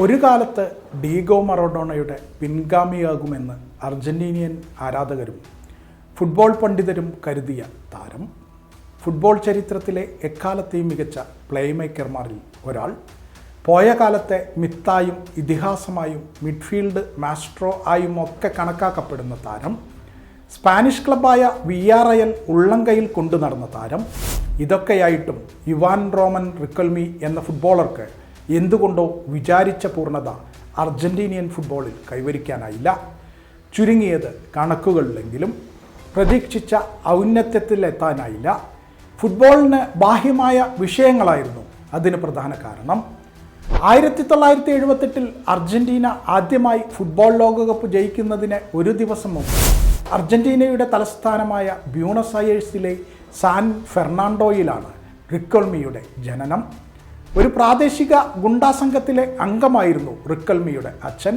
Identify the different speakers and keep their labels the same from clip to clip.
Speaker 1: ഒരു കാലത്ത് ഡീഗോ മറഡോണയുടെ പിൻഗാമിയാകുമെന്ന് അർജന്റീനിയൻ ആരാധകരും ഫുട്ബോൾ പണ്ഡിതരും കരുതിയ താരം. ഫുട്ബോൾ ചരിത്രത്തിലെ എക്കാലത്തെയും മികച്ച പ്ലേമേക്കർമാരിൽ ഒരാൾ. പോയ കാലത്തെ മിത്തായും ഇതിഹാസമായും മിഡ്ഫീൽഡ് മാസ്ട്രോ ആയും ഒക്കെ കണക്കാക്കപ്പെടുന്ന താരം. സ്പാനിഷ് ക്ലബായ വി ആർ എൽ ഉള്ളംകൈയിൽ കൊണ്ടു നടന്ന താരം. ഇതൊക്കെയായിട്ടും യുവാൻ റോമൻ റിക്കൽമി എന്ന ഫുട്ബോളർക്ക് എന്തുകൊണ്ടോ വിചാരിച്ച പൂർണത അർജന്റീനിയൻ ഫുട്ബോളിൽ കൈവരിക്കാനായില്ല. ചുരുങ്ങിയത് കണക്കുകളിലെങ്കിലും പ്രതീക്ഷിച്ച ഔന്നത്യത്തിലെത്താനായില്ല. ഫുട്ബോളിന് ബാഹ്യമായ വിഷയങ്ങളായിരുന്നു അതിന് പ്രധാന കാരണം. ആയിരത്തി തൊള്ളായിരത്തി എഴുപത്തെട്ടിൽ അർജന്റീന ആദ്യമായി ഫുട്ബോൾ ലോകകപ്പ് ജയിക്കുന്നതിന് ഒരു ദിവസം മുമ്പ് അർജന്റീനയുടെ തലസ്ഥാനമായ ബ്യൂണസ് അയേഴ്സിലെ സാൻ ഫെർണാണ്ടോയിലാണ് റിക്കോൾമിയുടെ ജനനം. ഒരു പ്രാദേശിക ഗുണ്ടാസംഘത്തിലെ അംഗമായിരുന്നു റിക്കൽമിയുടെ അച്ഛൻ.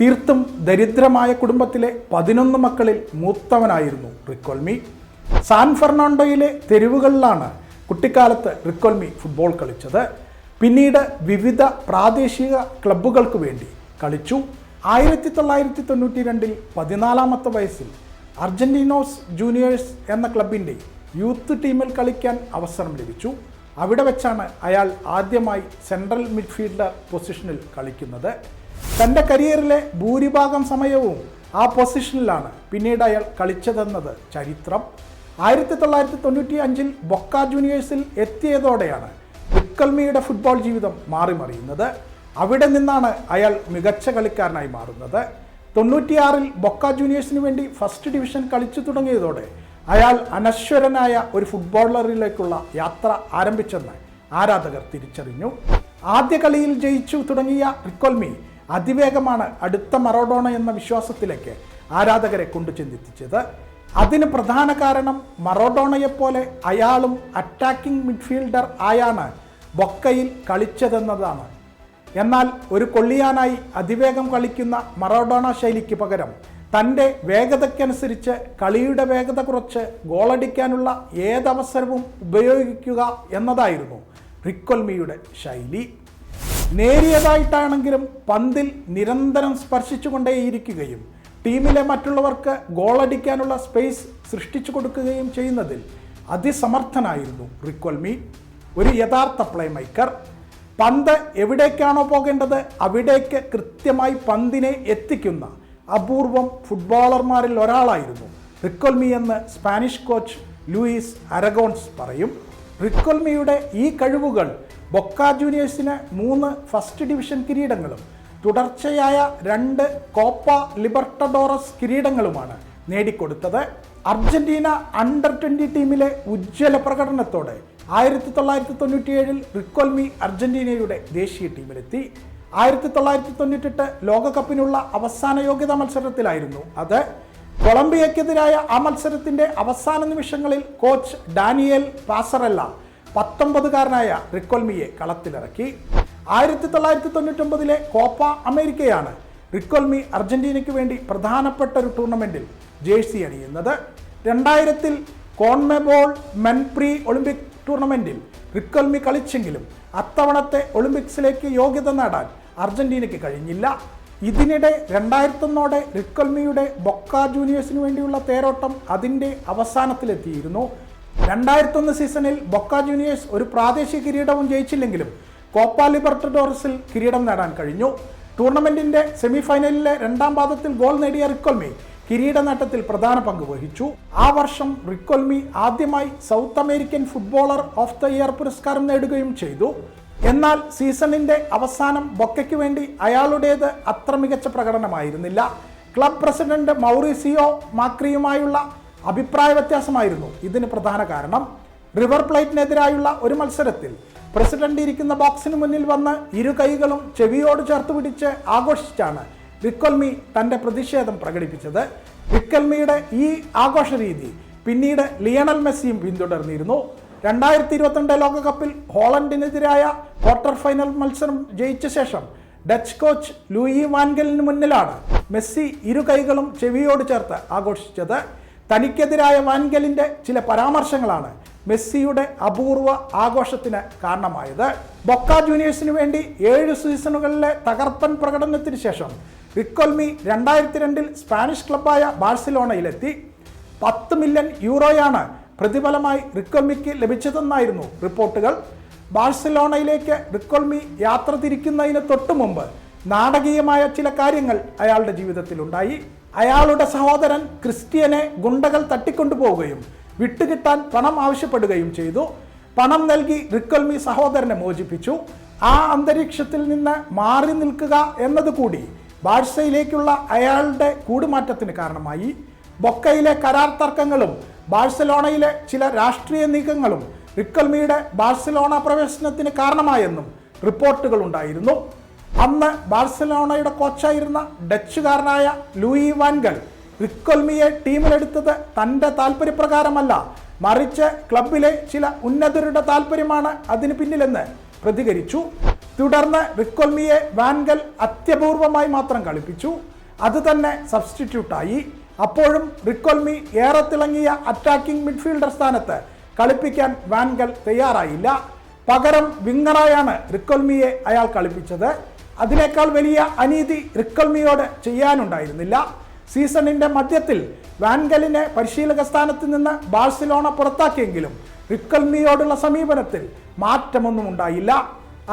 Speaker 1: തീർത്തും ദരിദ്രമായ കുടുംബത്തിലെ പതിനൊന്ന് മക്കളിൽ മൂത്തവനായിരുന്നു റിക്കോൽമി. സാൻ ഫെർണാണ്ടോയിലെ തെരുവുകളിലാണ് കുട്ടിക്കാലത്ത് റിക്കോൽമി ഫുട്ബോൾ കളിച്ചത്. പിന്നീട് വിവിധ പ്രാദേശിക ക്ലബ്ബുകൾക്ക് വേണ്ടി കളിച്ചു. ആയിരത്തി തൊള്ളായിരത്തി തൊണ്ണൂറ്റി രണ്ടിൽ പതിനാലാമത്തെ വയസ്സിൽ അർജന്റീനോസ് ജൂനിയേഴ്സ് എന്ന ക്ലബിന്റെ യൂത്ത് ടീമിൽ കളിക്കാൻ അവസരം ലഭിച്ചു. അവിടെ വെച്ചാണ് അയാൾ ആദ്യമായി സെൻട്രൽ മിഡ്ഫീൽഡർ പൊസിഷനിൽ കളിക്കുന്നത്. തന്റെ കരിയറിലെ ഭൂരിഭാഗം സമയവും ആ പൊസിഷനിലാണ് പിന്നീട് അയാൾ കളിച്ചതെന്നത് ചരിത്രം. ആയിരത്തി തൊള്ളായിരത്തി തൊണ്ണൂറ്റി അഞ്ചിൽ ബൊക്ക ജൂനിയേഴ്സിൽ എത്തിയതോടെയാണ് റിക്കൽമിയുടെ ഫുട്ബോൾ ജീവിതം മാറിമറിയുന്നത്. അവിടെ നിന്നാണ് അയാൾ മികച്ച കളിക്കാരനായി മാറുന്നത്. തൊണ്ണൂറ്റിയാറിൽ ബൊക്ക ജൂനിയേഴ്സിന് വേണ്ടി ഫസ്റ്റ് ഡിവിഷൻ കളിച്ചു തുടങ്ങിയതോടെ അയാൾ അനശ്വരനായ ഒരു ഫുട്ബോളറിലേക്കുള്ള യാത്ര ആരംഭിച്ചെന്ന് ആരാധകർ തിരിച്ചറിഞ്ഞു. ആദ്യ കളിയിൽ ജയിച്ചു തുടങ്ങിയ റിക്കോൽമി അതിവേഗമാണ് അടുത്ത മറോഡോണ എന്ന വിശ്വാസത്തിലേക്ക് ആരാധകരെ കൊണ്ടു ചിന്തിപ്പിച്ചത് അതിന് പ്രധാന കാരണം മറോഡോണയെപ്പോലെ അയാളും അറ്റാക്കിംഗ് മിഡ്ഫീൽഡർ ആയാണ് ബൊക്കയിൽ കളിച്ചതെന്നതാണ്. എന്നാൽ ഒരു കൊള്ളിയാനായി അതിവേഗം കളിക്കുന്ന മറോഡോണ ശൈലിക്ക് പകരം തന്റെ വേഗതയ്ക്കനുസരിച്ച് കളിയുടെ വേഗത കുറച്ച് ഗോളടിക്കാനുള്ള ഏതവസരവും ഉപയോഗിക്കുക എന്നതായിരുന്നു റിക്കൊൽമിയുടെ ശൈലി. നേരിയതായിട്ടാണെങ്കിലും പന്തിൽ നിരന്തരം സ്പർശിച്ചുകൊണ്ടേയിരിക്കുകയും ടീമിലെ മറ്റുള്ളവർക്ക് ഗോളടിക്കാനുള്ള സ്പേസ് സൃഷ്ടിച്ചു കൊടുക്കുകയും ചെയ്യുന്നതിൽ അതിസമർത്ഥനായിരുന്നു റിക്കൊൽമി. ഒരു യഥാർത്ഥ പ്ലേ മേക്കർ പന്ത് എവിടേക്കാണോ പോകേണ്ടത് അവിടേക്ക് കൃത്യമായി പന്തിനെ എത്തിക്കുന്ന അപൂർവം ഫുട്ബോളർമാരിൽ ഒരാളായിരുന്നു. റിക്കൊൽമി എന്ന് സ്പാനിഷ് കോച്ച് ലൂയിസ് അരഗോൺസ് പറയും. റിക്കൊൽമിയുടെ ഈ കഴിവുകൾ ബൊക്ക ജൂനിയേഴ്സിന് മൂന്ന് ഫസ്റ്റ് ഡിവിഷൻ കിരീടങ്ങളും തുടർച്ചയായ രണ്ട് കോപ്പ ലിബർട്ടഡോറസ് കിരീടങ്ങളുമാണ് നേടിക്കൊടുത്തത്. അർജന്റീന അണ്ടർ ട്വന്റി ടീമിലെ ഉജ്ജ്വല പ്രകടനത്തോടെ ആയിരത്തി തൊള്ളായിരത്തി തൊണ്ണൂറ്റിയേഴിൽ റിക്കോൽമി അർജന്റീനയുടെ ദേശീയ ടീമിലെത്തി. ആയിരത്തി തൊള്ളായിരത്തി തൊണ്ണൂറ്റെട്ട് ലോകകപ്പിനുള്ള അവസാന യോഗ്യതാ മത്സരത്തിലായിരുന്നു അത്. കൊളംബിയക്കെതിരായ ആ മത്സരത്തിന്റെ അവസാന നിമിഷങ്ങളിൽ കോച്ച് ഡാനിയൽ പാസറല്ല പത്തൊമ്പതുകാരനായ റിക്കോൽമിയെ കളത്തിലിറക്കി. ആയിരത്തി തൊള്ളായിരത്തി തൊണ്ണൂറ്റൊമ്പതിലെ കോപ്പ അമേരിക്കയാണ് റിക്കോൽമി അർജന്റീനയ്ക്ക് വേണ്ടി പ്രധാനപ്പെട്ട ഒരു ടൂർണമെന്റിൽ ജേഴ്സി അണിയുന്നത്. രണ്ടായിരത്തിൽ കോൺമെബോൾ മെൻപ്രീ ഒളിമ്പിക് ടൂർണമെന്റിൽ റിക്കോൽമി കളിച്ചെങ്കിലും അത്തവണത്തെ ഒളിമ്പിക്സിലേക്ക് യോഗ്യത നേടാൻ അർജന്റീനയ്ക്ക് കഴിഞ്ഞില്ല. ഇതിനിടെ രണ്ടായിരത്തൊന്നോടെ റിക്കൽമിയുടെ ബൊക്ക ജൂനിയേഴ്സിന് വേണ്ടിയുള്ള തേരോട്ടം അതിന്റെ അവസാനത്തിലെത്തിയിരുന്നു. രണ്ടായിരത്തൊന്ന് സീസണിൽ ബൊക്ക ജൂനിയേഴ്സ് ഒരു പ്രാദേശിക കിരീടവും ജയിച്ചില്ലെങ്കിലും കോപ്പ ലിബർട്ടഡോറസിൽ കിരീടം നേടാൻ കഴിഞ്ഞു. ടൂർണമെന്റിന്റെ സെമിഫൈനലിലെ രണ്ടാം പാദത്തിൽ ഗോൾ നേടിയ റിക്കോൽമി കിരീട നേട്ടത്തിൽ പ്രധാന പങ്ക് വഹിച്ചു. ആ വർഷം റിക്കോൽമി ആദ്യമായി South American footballer of the year പുരസ്കാരം നേടുകയും ചെയ്തു. എന്നാൽ സീസണിന്റെ അവസാനം ബൊക്കയ്ക്ക് വേണ്ടി അയാളുടേത് അത്ര മികച്ച പ്രകടനമായിരുന്നില്ല. ക്ലബ് പ്രസിഡന്റ് മൗറീസിയോ മാക്രിയുമായുള്ള അഭിപ്രായ വ്യത്യാസമായിരുന്നു ഇതിന് പ്രധാന കാരണം. റിവർ പ്ലേറ്റിനെതിരായുള്ള ഒരു മത്സരത്തിൽ പ്രസിഡന്റ് ഇരിക്കുന്ന ബോക്സിന് മുന്നിൽ വന്ന് ഇരു കൈകളും ചെവിയോട് ചേർത്ത് പിടിച്ച് ആഘോഷിച്ചാണ് റിക്കൽമി തന്റെ പ്രതിഷേധം പ്രകടിപ്പിച്ചത്. വിക്കൽമിയുടെ ഈ ആഘോഷ രീതി പിന്നീട് ലിയണൽ മെസ്സിയും പിന്തുടർന്നിരുന്നു. രണ്ടായിരത്തി ഇരുപത്തിരണ്ട് ലോകകപ്പിൽ ഹോളണ്ടിനെതിരായ ക്വാർട്ടർ ഫൈനൽ മത്സരം ജയിച്ച ശേഷം ഡച്ച് കോച്ച് ലൂയി വാൻഗലിന് മുന്നിലാണ് മെസ്സി ഇരു കൈകളും ചെവിയോട് ചേർത്ത് ആഘോഷിച്ചത്. തനിക്കെതിരായ വാൻഗലിന്റെ ചില പരാമർശങ്ങളാണ് മെസ്സിയുടെ അപൂർവ ആഘോഷത്തിന് കാരണമായത്. ബൊക്ക ജൂനിയേഴ്സിന് വേണ്ടി ഏഴ് സീസണുകളിലെ തകർപ്പൻ പ്രകടനത്തിന് ശേഷം വിക്കോൽമി രണ്ടായിരത്തി രണ്ടിൽ സ്പാനിഷ് ക്ലബായ ബാഴ്സലോണയിലെത്തി. പത്ത് മില്യൺ യൂറോയാണ് പ്രതിഫലമായി റിക്കോൽമിക്ക് ലഭിച്ചതെന്നായിരുന്നു റിപ്പോർട്ടുകൾ. ബാഴ്സലോണയിലേക്ക് റിക്കോൽമി യാത്ര തിരിക്കുന്നതിന് തൊട്ടു മുമ്പ് നാടകീയമായ ചില കാര്യങ്ങൾ അയാളുടെ ജീവിതത്തിലുണ്ടായി. അയാളുടെ സഹോദരൻ ക്രിസ്ത്യനെ ഗുണ്ടകൾ തട്ടിക്കൊണ്ടുപോവുകയും വിട്ടുകിട്ടാൻ പണം ആവശ്യപ്പെടുകയും ചെയ്തു. പണം നൽകി റിക്കൽമി സഹോദരനെ മോചിപ്പിച്ചു. ആ അന്തരീക്ഷത്തിൽ നിന്ന് മാറി നിൽക്കുക എന്നതുകൂടി ബാഴ്സയിലേക്കുള്ള അയാളുടെ കൂടുമാറ്റത്തിന് കാരണമായി. ബൊക്കയിലെ കരാർ തർക്കങ്ങളും ബാഴ്സലോണയിലെ ചില രാഷ്ട്രീയ നീക്കങ്ങളും റിക്കൽമിയുടെ ബാഴ്സലോണ പ്രവേശനത്തിന് കാരണമായെന്നും റിപ്പോർട്ടുകൾ ഉണ്ടായിരുന്നു. അന്ന് ബാഴ്സലോണയുടെ കോച്ചായിരുന്ന ഡച്ചുകാരനായ ലൂയി വാൻഗൽ റിക്കൊൽമിയെ ടീമിലെടുത്തത് തന്റെ താല്പര്യപ്രകാരമല്ല മറിച്ച് ക്ലബിലെ ചില ഉന്നതരുടെ താല്പര്യമാണ് അതിന് പിന്നിലെന്ന് പ്രതികരിച്ചു. തുടർന്ന് റിക്കൊൽമിയെ വാൻഗൽ അത്യപൂർവമായി മാത്രം കളിപ്പിച്ചു. അത് തന്നെ സബ്സ്റ്റിറ്റ്യൂട്ടായി. അപ്പോഴും റിക്കൊൽമി ഏറെ തിളങ്ങിയ അറ്റാക്കിംഗ് മിഡ്ഫീൽഡർ സ്ഥാനത്ത് കളിപ്പിക്കാൻ വാൻഗൽ തയ്യാറായില്ല. പകരം വിങ്ങറായാണ് റിക്കൊൽമിയെ അയാൾ കളിപ്പിച്ചത്. അതിനേക്കാൾ വലിയ അനീതി റിക്കൊൽമിയോട് ചെയ്യാനുണ്ടായിരുന്നില്ല. സീസണിന്റെ മധ്യത്തിൽ വാൻഗലിനെ പരിശീലക സ്ഥാനത്ത് നിന്ന് ബാഴ്സലോണ പുറത്താക്കിയെങ്കിലും റിക്കൽമിയോടുള്ള സമീപനത്തിൽ മാറ്റമൊന്നും ഉണ്ടായില്ല.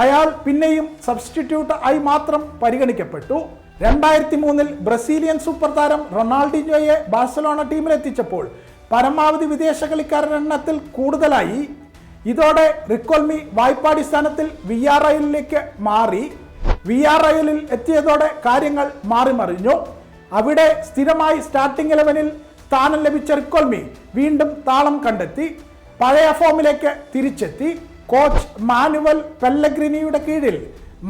Speaker 1: അയാൾ പിന്നെയും സബ്സ്റ്റിറ്റ്യൂട്ട് ആയി മാത്രം പരിഗണിക്കപ്പെട്ടു. രണ്ടായിരത്തി മൂന്നിൽ ബ്രസീലിയൻ സൂപ്പർ താരം റൊണാൾഡിനോയെ ബാഴ്സലോണ ടീമിലെത്തിച്ചപ്പോൾ പരമാവധി വിദേശ കളിക്കാരുടെ എണ്ണത്തിൽ കൂടുതലായി. ഇതോടെ റിക്കോൽമി വായ്പാടിസ്ഥാനത്തിൽ വി ആർ ഐയിലേക്ക് മാറി. വി ആർ ഐയിൽ എത്തിയതോടെ കാര്യങ്ങൾ മാറി മറിഞ്ഞു അവിടെ സ്ഥിരമായി സ്റ്റാർട്ടിംഗ് ഇലവനിൽ സ്ഥാനം ലഭിച്ച റിക്കോൽമി വീണ്ടും താളം കണ്ടെത്തി. പഴയ ഫോമിലേക്ക് തിരിച്ചെത്തി. കോച്ച് മാനുവൽ പെല്ലഗ്രിനിയുടെ കീഴിൽ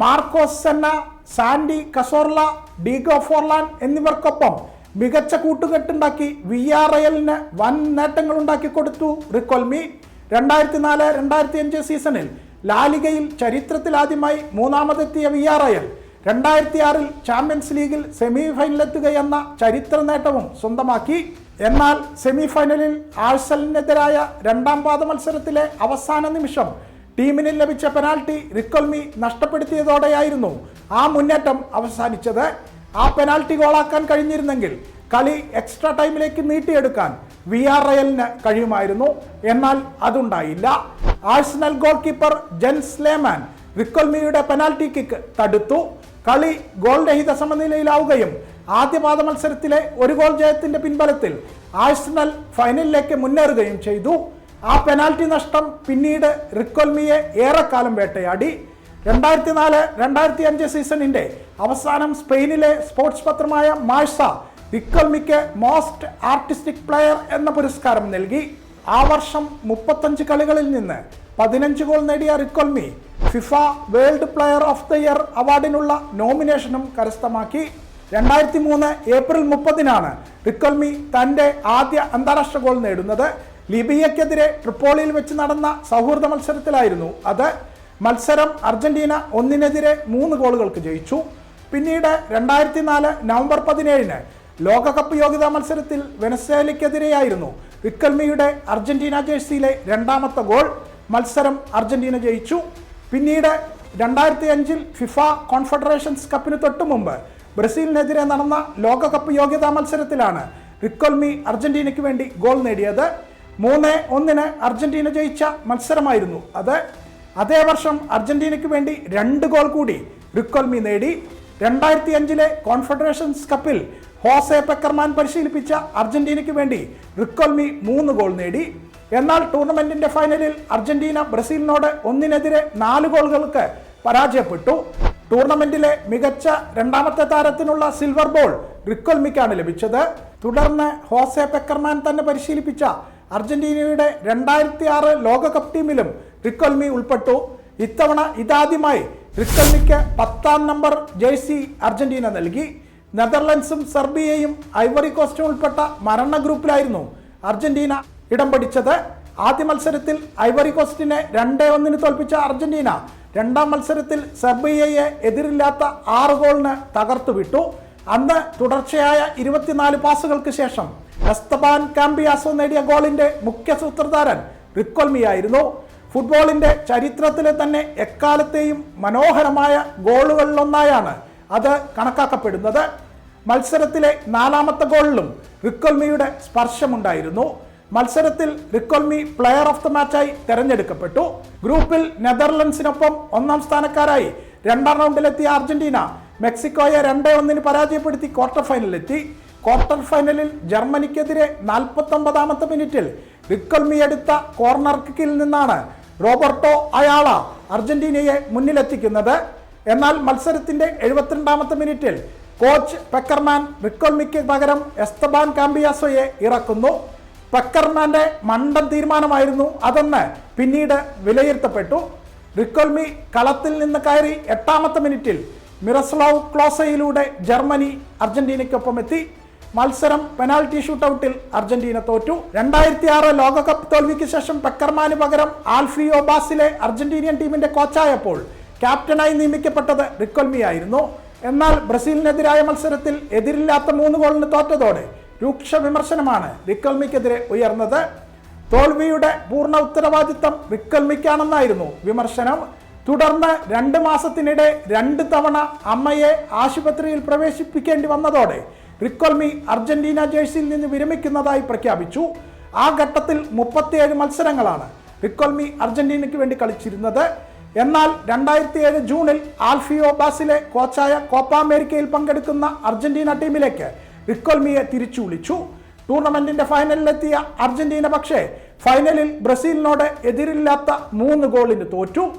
Speaker 1: Marcos Senna Santi Cazorla Diego Forlan എന്നിവർക്കൊപ്പം മികച്ച കൂട്ടുകെട്ടുണ്ടാക്കി വി ആർ എല്ലിന് വൻ നേട്ടങ്ങൾ ഉണ്ടാക്കി കൊടുത്തു റിക്കോൽമി രണ്ടായിരത്തി നാല് രണ്ടായിരത്തി അഞ്ച് സീസണിൽ ലാലികയിൽ ചരിത്രത്തിലാദ്യമായി മൂന്നാമതെത്തിയ വി ആർ എൽ രണ്ടായിരത്തി ആറിൽ ചാമ്പ്യൻസ് ലീഗിൽ സെമി ഫൈനലെത്തുകയെന്ന ചരിത്ര നേട്ടവും സ്വന്തമാക്കി. എന്നാൽ സെമി ഫൈനലിൽ ആഴ്സലിനെതിരായ രണ്ടാം പാദ മത്സരത്തിലെ അവസാന നിമിഷം ടീമിന് ലഭിച്ച പെനാൽറ്റി റിക്കൊൽമി നഷ്ടപ്പെടുത്തിയതോടെയായിരുന്നു ആ മുന്നേറ്റം അവസാനിച്ചത്. ആ പെനാൽറ്റി ഗോളാക്കാൻ കഴിഞ്ഞിരുന്നെങ്കിൽ കളി എക്സ്ട്രാ ടൈമിലേക്ക് നീട്ടിയെടുക്കാൻ വി ആർ റയലിന് കഴിയുമായിരുന്നു. എന്നാൽ അതുണ്ടായില്ല. Arsenal goal keeper Jens Lehmann റിക്കൊൽമിയുടെ പെനാൽറ്റി കിക്ക് തടുത്തു. കളി ഗോൾ രഹിത സമനിലയിലാവുകയും ആദ്യ പാദ മത്സരത്തിലെ ഒരു ഗോൾ ജയത്തിന്റെ പിൻബലത്തിൽ ആഴ്സണൽ ഫൈനലിലേക്ക് മുന്നേറുകയും ചെയ്തു. ആ പെനാൽറ്റി നഷ്ടം പിന്നീട് റിക്കോൽമിയെ ഏറെക്കാലം വേട്ടയാടി. രണ്ടായിരത്തി നാല് രണ്ടായിരത്തി അഞ്ച് സീസണിന്റെ അവസാനം സ്പെയിനിലെ സ്പോർട്സ് പത്രമായ മാഴ്സ റിക്കോൽമിക്ക് മോസ്റ്റ് ആർട്ടിസ്റ്റിക് പ്ലെയർ എന്ന പുരസ്കാരം നൽകി. ആ വർഷം മുപ്പത്തഞ്ച് കളികളിൽ നിന്ന് പതിനഞ്ച് ഗോൾ നേടിയ Riquelme FIFA world player of the year അവാർഡിനുള്ള നോമിനേഷനും കരസ്ഥമാക്കി. രണ്ടായിരത്തി മൂന്ന് ഏപ്രിൽ മുപ്പതിനാണ് റിക്കൽമി തന്റെ ആദ്യ അന്താരാഷ്ട്ര ഗോൾ നേടുന്നത്. ലിബിയക്കെതിരെ ട്രിപ്പോളിയിൽ വെച്ച് നടന്ന സൗഹൃദ മത്സരത്തിലായിരുന്നു അത്. മത്സരം അർജന്റീന ഒന്നിനെതിരെ മൂന്ന് ഗോളുകൾക്ക് ജയിച്ചു. പിന്നീട് രണ്ടായിരത്തി നാല് നവംബർ പതിനേഴിന് ലോകകപ്പ് യോഗ്യതാ മത്സരത്തിൽ വെനസ്വേലയ്ക്കെതിരെയായിരുന്നു റിക്കൽമിയുടെ അർജന്റീന ജേഴ്സിയിലെ രണ്ടാമത്തെ ഗോൾ. മത്സരം അർജന്റീന ജയിച്ചു. പിന്നീട് രണ്ടായിരത്തി അഞ്ചിൽ ഫിഫ കോൺഫെഡറേഷൻസ് കപ്പിന് തൊട്ടു മുമ്പ് ബ്രസീലിനെതിരെ നടന്ന ലോകകപ്പ് യോഗ്യതാ മത്സരത്തിലാണ് റിക്കോൽമി അർജന്റീനയ്ക്ക് വേണ്ടി ഗോൾ നേടിയത്. മൂന്ന് ഒന്നിന് അർജന്റീന ജയിച്ച മത്സരമായിരുന്നു അത്. അതേ വർഷം അർജന്റീനയ്ക്ക് വേണ്ടി രണ്ട് ഗോൾ കൂടി റിക്കോൽമി നേടി. രണ്ടായിരത്തി അഞ്ചിലെ കോൺഫെഡറേഷൻസ് കപ്പിൽ ഹോസെ പെക്കർമാൻ പരിശീലിപ്പിച്ച അർജന്റീനയ്ക്ക് വേണ്ടി റിക്കോൽമി മൂന്ന് ഗോൾ നേടി. എന്നാൽ ടൂർണമെന്റിന്റെ ഫൈനലിൽ അർജന്റീന ബ്രസീലിനോട് ഒന്നിനെതിരെ നാല് ഗോളുകൾക്ക് പരാജയപ്പെട്ടു. ടൂർണമെന്റിലെ മികച്ച രണ്ടാമത്തെ താരത്തിനുള്ള സിൽവർ ബോൾ റിക്കൊൽമിക്കാണ് ലഭിച്ചത്. തുടർന്ന് ഹോസെ പെക്കർമാൻ തന്നെ പരിശീലിപ്പിച്ച അർജന്റീനയുടെ രണ്ടായിരത്തി ആറ് ലോകകപ്പ് ടീമിലും റിക്കൊൽമി ഉൾപ്പെട്ടു. ഇത്തവണ ഇതാദ്യമായി റിക്കൽമിക്ക് പത്താം നമ്പർ ജേഴ്സി അർജന്റീന നൽകി. നെതർലൻഡ്സും സെർബിയയും ഐവറി കോസ്റ്റും ഉൾപ്പെട്ട മരണ ഗ്രൂപ്പിലായിരുന്നു അർജന്റീന ഇടം പിടിച്ചത്. ആദ്യ മത്സരത്തിൽ ഐവറി കോസ്റ്റിനെ രണ്ടേ ഒന്നിന് തോൽപ്പിച്ച അർജന്റീന രണ്ടാം മത്സരത്തിൽ സെർബിയയെ എതിരില്ലാത്ത ആറ് ഗോളിന് തകർത്തു വിട്ടു അന്ന് തുടർച്ചയായ ഇരുപത്തിനാല് പാസുകൾക്ക് ശേഷം എസ്തബാൻ കാമ്പിയാസോ നേടിയ ഗോളിന്റെ മുഖ്യ സൂത്രധാരൻ റിക്കോൽമിയായിരുന്നു. ഫുട്ബോളിന്റെ ചരിത്രത്തിലെ തന്നെ എക്കാലത്തെയും മനോഹരമായ ഗോളുകളിലൊന്നായാണ് അത് കണക്കാക്കപ്പെടുന്നത്. മത്സരത്തിലെ നാലാമത്തെ ഗോളിലും റിക്കോൽമിയുടെ സ്പർശമുണ്ടായിരുന്നു. മത്സരത്തിൽ റിക്കോൽമി പ്ലെയർ ഓഫ് ദ മാച്ചായി തെരഞ്ഞെടുക്കപ്പെട്ടു. ഗ്രൂപ്പിൽ നെതർലൻഡ്സിനൊപ്പം ഒന്നാം സ്ഥാനക്കാരായി രണ്ടാം റൗണ്ടിലെത്തിയ അർജന്റീന മെക്സിക്കോയെ രണ്ടേ ഒന്നിന് പരാജയപ്പെടുത്തി ക്വാർട്ടർ ഫൈനലിലെത്തി. ക്വാർട്ടർ ഫൈനലിൽ ജർമ്മനിക്കെതിരെ നാൽപ്പത്തൊമ്പതാമത്തെ മിനിറ്റിൽ റിക്കോൽമി എടുത്ത കോർണർ കിക്കിൽ നിന്നാണ് റോബർട്ടോ അയാള അർജന്റീനയെ മുന്നിലെത്തിക്കുന്നത്. എന്നാൽ മത്സരത്തിന്റെ എഴുപത്തിരണ്ടാമത്തെ മിനിറ്റിൽ കോച്ച് പെക്കർമാൻ റിക്കോൽമിക്ക് പകരം എസ്തബാൻ കാമ്പിയാസോയെ ഇറക്കുന്നു. പെക്കർമാന്റെ മണ്ടൻ തീരുമാനമായിരുന്നു അതെന്ന് പിന്നീട് വിലയിരുത്തപ്പെട്ടു. റിക്കോൾമി കളത്തിൽ നിന്ന് കയറി എട്ടാമത്തെ മിനിറ്റിൽ മിറസ്ലോവ് ക്ലോസയിലൂടെ ജർമ്മനി അർജന്റീനയ്ക്കൊപ്പം എത്തി. മത്സരം പെനാൽറ്റി ഷൂട്ടൌട്ടിൽ അർജന്റീന തോറ്റു. രണ്ടായിരത്തി ആറ് ലോകകപ്പ് തോൽവിക്ക് ശേഷം പെക്കർമാന് പകരം ആൽഫിയോ ബാസിലെ അർജന്റീനിയൻ ടീമിന്റെ കോച്ചായപ്പോൾ ക്യാപ്റ്റനായി നിയമിക്കപ്പെട്ടത് റിക്കോൾമിയായിരുന്നു. എന്നാൽ ബ്രസീലിനെതിരായ മത്സരത്തിൽ എതിരില്ലാത്ത മൂന്ന് ഗോളിന് തോറ്റതോടെ രൂക്ഷ വിമർശനമാണ് വിക്കൽമിക്കെതിരെ ഉയർന്നത്. തോൽവിയുടെ പൂർണ ഉത്തരവാദിത്തം വിക്കൽമിക്കാണെന്നായിരുന്നു വിമർശനം. തുടർന്ന് രണ്ട് മാസത്തിനിടെ രണ്ട് തവണ അമ്മയെ ആശുപത്രിയിൽ പ്രവേശിപ്പിക്കേണ്ടി വന്നതോടെ റിക്കോൽമി അർജന്റീന ജേഴ്സിയിൽ നിന്ന് വിരമിക്കുന്നതായി പ്രഖ്യാപിച്ചു. ആ ഘട്ടത്തിൽ മുപ്പത്തിയേഴ് മത്സരങ്ങളാണ് റിക്കോൽമി അർജന്റീനയ്ക്ക് വേണ്ടി കളിച്ചിരുന്നത്. എന്നാൽ രണ്ടായിരത്തി ഏഴ് ജൂണിൽ ആൽഫിയോ ബാസിലെ കോച്ചായ കോപ്പ അമേരിക്കയിൽ പങ്കെടുക്കുന്ന അർജന്റീന ടീമിലേക്ക് റിക്കൊൽമിയെ തിരിച്ചു വിളിച്ചു ടൂർണമെന്റിന്റെ ഫൈനലിലെത്തിയ അർജന്റീന പക്ഷേ ഫൈനലിൽ ബ്രസീലിനോട് എതിരില്ലാത്ത മൂന്ന് ഗോളിന് തോറ്റു.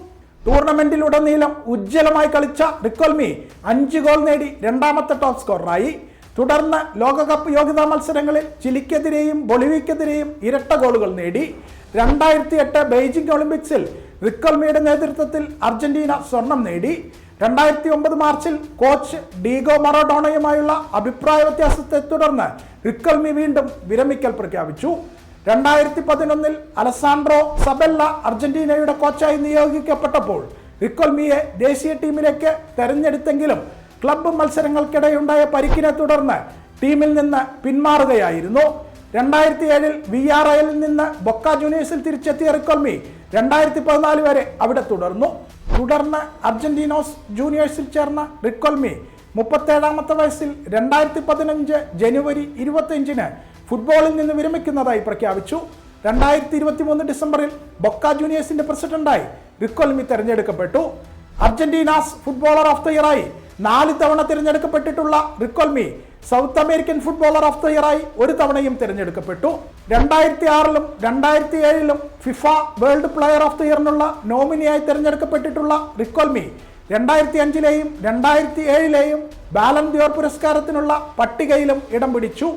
Speaker 1: ടൂർണമെന്റിലുടനീളം ഉജ്ജ്വലമായി കളിച്ച റിക്കോൽമി അഞ്ച് ഗോൾ നേടി രണ്ടാമത്തെ ടോപ്പ് സ്കോററായി. തുടർന്ന് ലോകകപ്പ് യോഗ്യതാ മത്സരങ്ങളിൽ ചിലിക്കെതിരെയും ബൊളിവിക്കെതിരെയും ഇരട്ട ഗോളുകൾ നേടി. രണ്ടായിരത്തി എട്ട് ബെയ്ജിംഗ് ഒളിമ്പിക്സിൽ റിക്കോൽമിയുടെ നേതൃത്വത്തിൽ അർജന്റീന സ്വർണം നേടി. രണ്ടായിരത്തി ഒമ്പത് മാർച്ചിൽ കോച്ച് ഡീഗോ മറഡോണയുമായുള്ള അഭിപ്രായ വ്യത്യാസത്തെ തുടർന്ന് റിക്കൽമി വീണ്ടും വിരമിക്കൽ പ്രഖ്യാപിച്ചു. രണ്ടായിരത്തി പതിനൊന്നിൽ അലസാൻഡ്രോ സബെല്ല അർജന്റീനയുടെ കോച്ചായി നിയോഗിക്കപ്പെട്ടപ്പോൾ റിക്കൽമിയെ ദേശീയ ടീമിലേക്ക് തെരഞ്ഞെടുത്തെങ്കിലും ക്ലബ്ബ് മത്സരങ്ങൾക്കിടെയുണ്ടായ പരിക്കിനെ തുടർന്ന് ടീമിൽ നിന്ന് പിന്മാറുകയായിരുന്നു. രണ്ടായിരത്തി ഏഴിൽ വി ആർ ഐയിൽ നിന്ന് ബൊക്ക ജൂനിയേഴ്സിൽ തിരിച്ചെത്തിയ റിക്കൽമി രണ്ടായിരത്തി പതിനാല് വരെ അവിടെ തുടർന്നു. തുടർന്ന് അർജന്റീനോസ് ജൂനിയേഴ്സിൽ ചേർന്ന റിക്കൊൽമി മുപ്പത്തേഴാമത്തെ വയസ്സിൽ രണ്ടായിരത്തി പതിനഞ്ച് ജനുവരി ഇരുപത്തിയഞ്ചിന് ഫുട്ബോളിൽ നിന്ന് വിരമിക്കുന്നതായി പ്രഖ്യാപിച്ചു. രണ്ടായിരത്തി ഇരുപത്തി മൂന്ന് ഡിസംബറിൽ ബൊക്ക ജൂനിയേഴ്സിന്റെ പ്രസിഡന്റായി റിക്കോൽമി തെരഞ്ഞെടുക്കപ്പെട്ടു. അർജന്റീനാസ് ഫുട്ബോളർ ഓഫ് ദ ഇയറായി നാല് തവണ തിരഞ്ഞെടുക്കപ്പെട്ടിട്ടുള്ള Riquelme South American footballer of the ഇയറായി ഒരു തവണയും തിരഞ്ഞെടുക്കപ്പെട്ടു. രണ്ടായിരത്തി ആറിലും രണ്ടായിരത്തി ഏഴിലും FIFA world player of the ഇയറിനുള്ള നോമിനിയായി തിരഞ്ഞെടുക്കപ്പെട്ടിട്ടുള്ള റിക്കോൽമി രണ്ടായിരത്തി അഞ്ചിലെയും രണ്ടായിരത്തി ഏഴിലെയും ബാലൻ ദിയോർ പുരസ്കാരത്തിനുള്ള പട്ടികയിലും ഇടം പിടിച്ചു.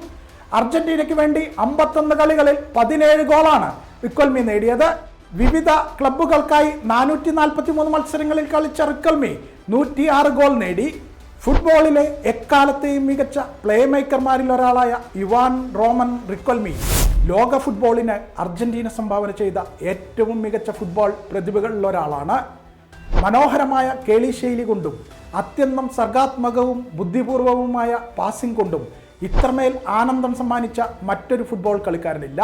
Speaker 1: അർജന്റീനയ്ക്ക് വേണ്ടി അമ്പത്തൊന്ന് കളികളിൽ പതിനേഴ് ഗോളാണ് റിക്കോൽമി നേടിയത്. വിവിധ ക്ലബ്ബുകൾക്കായി നാനൂറ്റി നാൽപ്പത്തി മൂന്ന് മത്സരങ്ങളിൽ കളിച്ച റിക്കോൽമി നൂറ്റി ആറ് ഗോൾ നേടി. ഫുട്ബോളിലെ എക്കാലത്തെയും മികച്ച പ്ലേ മേക്കർമാരിൽ ഒരാളായ ഇവാൻ റോമൻ റിക്കൊൽമി ലോക ഫുട്ബോളിന് അർജന്റീന സംഭാവന ചെയ്ത ഏറ്റവും മികച്ച ഫുട്ബോൾ പ്രതിഭകളിൽ ഒരാളാണ്. മനോഹരമായ കേളിശൈലി കൊണ്ടും അത്യന്തം സർഗാത്മകവും ബുദ്ധിപൂർവവുമായ പാസിംഗ് കൊണ്ടും ഇത്രമേൽ ആനന്ദം സമ്മാനിച്ച മറ്റൊരു ഫുട്ബോൾ കളിക്കാരനില്ല.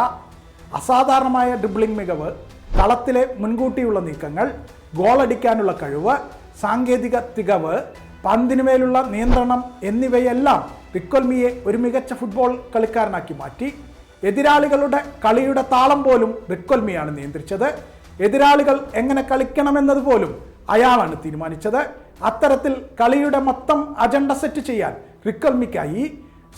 Speaker 1: അസാധാരണമായ ഡ്രിബ്ലിംഗ് മികവ് കളത്തിലെ മുൻകൂട്ടിയുള്ള നീക്കങ്ങൾ ഗോളടിക്കാനുള്ള കഴിവ് സാങ്കേതിക തികവ് പന്തിനുമേലുള്ള നിയന്ത്രണം എന്നിവയെല്ലാം റിക്കൊൽമിയെ ഒരു മികച്ച ഫുട്ബോൾ കളിക്കാരനാക്കി മാറ്റി. എതിരാളികളുടെ കളിയുടെ താളം പോലും റിക്കൊൽമിയാണ് നിയന്ത്രിച്ചത്. എതിരാളികൾ എങ്ങനെ കളിക്കണമെന്നത് പോലും അയാളാണ് തീരുമാനിച്ചത്. അത്തരത്തിൽ കളിയുടെ മൊത്തം അജണ്ട സെറ്റ് ചെയ്യാൻ റിക്കൊൽമിക്കായി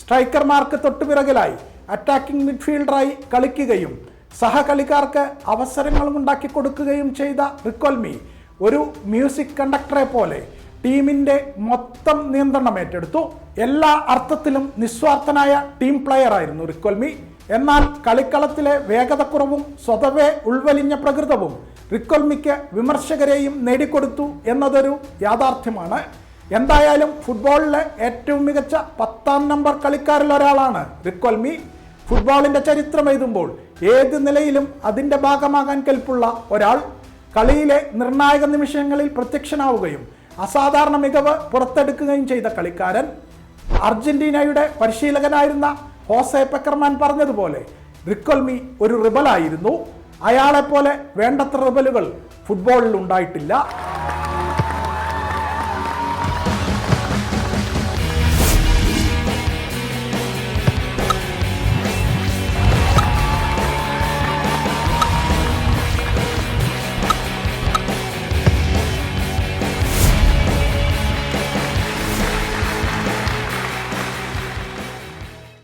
Speaker 1: സ്ട്രൈക്കർമാർക്ക് തൊട്ടുപിറകിലായി അറ്റാക്കിംഗ് മിഡ്ഫീൽഡറായി കളിക്കുകയും സഹകളിക്കാർക്ക് അവസരങ്ങളും ഉണ്ടാക്കി കൊടുക്കുകയും ചെയ്ത റിക്കൊൽമി ഒരു മ്യൂസിക് കണ്ടക്ടറെ പോലെ ടീമിന്റെ മൊത്തം നിയന്ത്രണം ഏറ്റെടുത്തു. എല്ലാ അർത്ഥത്തിലും നിസ്വാർത്ഥനായ ടീം പ്ലെയർ ആയിരുന്നു റിക്കോൽമി. എന്നാൽ കളിക്കളത്തിലെ വേഗതക്കുറവും സ്വതവേ ഉൾവലിഞ്ഞ പ്രകൃതവും റിക്കോൽമിക്ക് വിമർശകരെയും നേടിക്കൊടുത്തു എന്നതൊരു യാഥാർത്ഥ്യമാണ്. എന്തായാലും ഫുട്ബോളിലെ ഏറ്റവും മികച്ച പത്താം നമ്പർ കളിക്കാരിലൊരാളാണ് റിക്കോൽമി. ഫുട്ബോളിന്റെ ചരിത്രം എഴുതുമ്പോൾ ഏത് നിലയിലും അതിന്റെ ഭാഗമാകാൻ കെൽപ്പുള്ള ഒരാൾ. കളിയിലെ നിർണായക നിമിഷങ്ങളിൽ പ്രത്യക്ഷനാവുകയും അസാധാരണ മികവ് പുറത്തെടുക്കുകയും ചെയ്ത കളിക്കാരൻ. അർജന്റീനയുടെ പരിശീലകനായിരുന്ന ഹോസെ പെക്കർമാൻ പറഞ്ഞതുപോലെ റിക്കൊൽമി ഒരു റിബലായിരുന്നു. അയാളെപ്പോലെ വേണ്ടത്ര റിബലുകൾ ഫുട്ബോളിൽ ഉണ്ടായിട്ടില്ല.